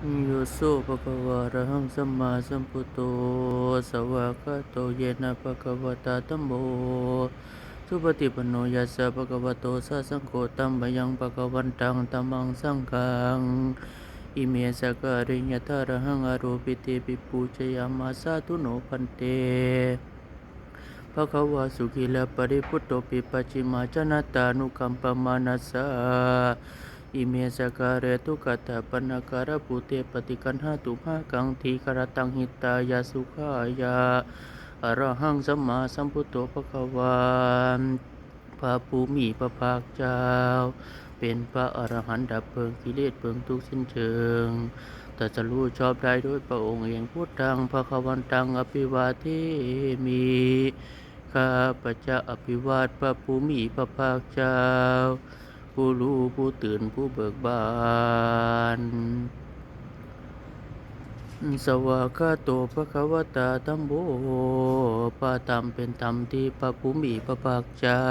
โยโสภะคะวะระหังสัมมาสัมพุทโธสวากาโตเยนะภะคะวะตาธัมโมสุปฏิปโนยัสสะภะคะวะโตสะสังโฆตัมมะยังภะคะวันตังตัมังสังฆังอิเมสะการิยะทาระหังอโรปิเตปิปูชยามาสาธุโนพันเตภะคะวะสุขิลปริพุทโธปิปัจฉิมาจนตานุคัมปมานัสสะ อิเมสการตุกัตถปนาการปุเตปฏิกันหาตุภากังทีกรตังหิตายาสุขายาอรหังสัมมาสัมพุทโธภะควาพระภูมิพระภาคเจ้า เป็นพระอรหันต์ดับเพลิงกิเลสเพลิงทุกข์สิ้นเชิงตรัสรู้ชอบได้ด้วยพระองค์เองพุทธังพระควันตังอภิวาเทมิข้าพระเจ้าอภิวาทพระภูมิพระภาคเจ้า ผู้รู้ผู้ตื่นผู้เบิกบาน สวากาโตภะควตาธัมโมพระธรรมเป็นธรรมที่พระภูมิพระภาคเจ้า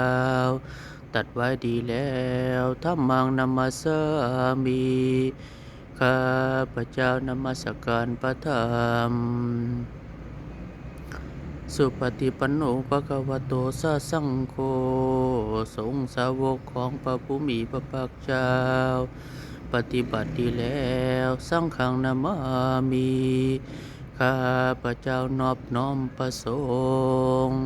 ตัดไว้ดีแล้วธรรมังนัมมัสสามิข้าพระเจ้านมัสการพระธรรม สุปฏิปันโนภะคะวะโตสะสังโฆสงสาวกของพระภูมิพระภาคเจ้า ปฏิบัติดีแล้วสังขังนามามี ข้าพระเจ้านอบน้อมประสงค์